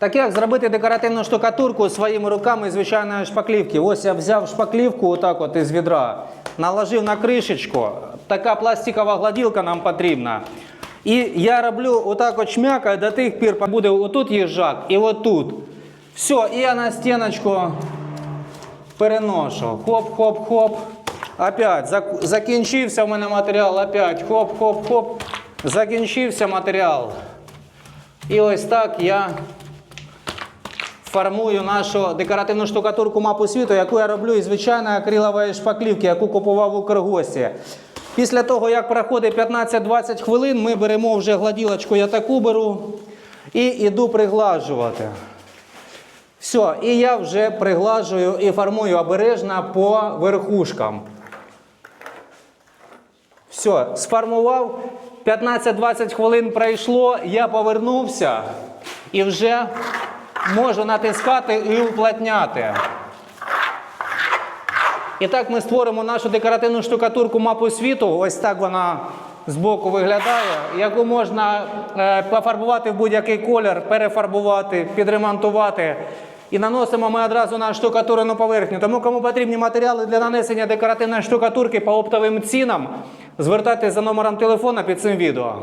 Так як зробити декоративну штукатурку своїми руками звичайної шпаклівки? Ось я взяв шпаклівку отак от із відра, наложив на кришечку. Така пластикова гладілка нам потрібна. І я роблю отак от шмякаю до тих пір, буде отут їжак і отут. Все, і я на стіночку переношу. Хоп-хоп-хоп. Опять зак- закінчився в мене матеріал. Опять хоп-хоп-хоп. Закінчився матеріал. І ось так я формую нашу декоративну штукатурку мапу світу, яку я роблю із звичайної акрилової шпаклівки, яку купував у Укргості. Після того, як проходить 15-20 хвилин, ми беремо вже гладілочку, я таку беру і йду приглажувати. Все, і я вже приглажую і формую обережно по верхушкам. Все, сформував. 15-20 хвилин пройшло, я повернувся і вже можу натискати і уплотняти. І так ми створимо нашу декоративну штукатурку мапу світу. Ось так вона збоку виглядає, яку можна е, пофарбувати в будь-який колір, перефарбувати, підремонтувати. І наносимо ми одразу на штукатурену поверхню. Тому кому потрібні матеріали для нанесення декоративної штукатурки по оптовим цінам, звертайтеся за номером телефона під цим відео.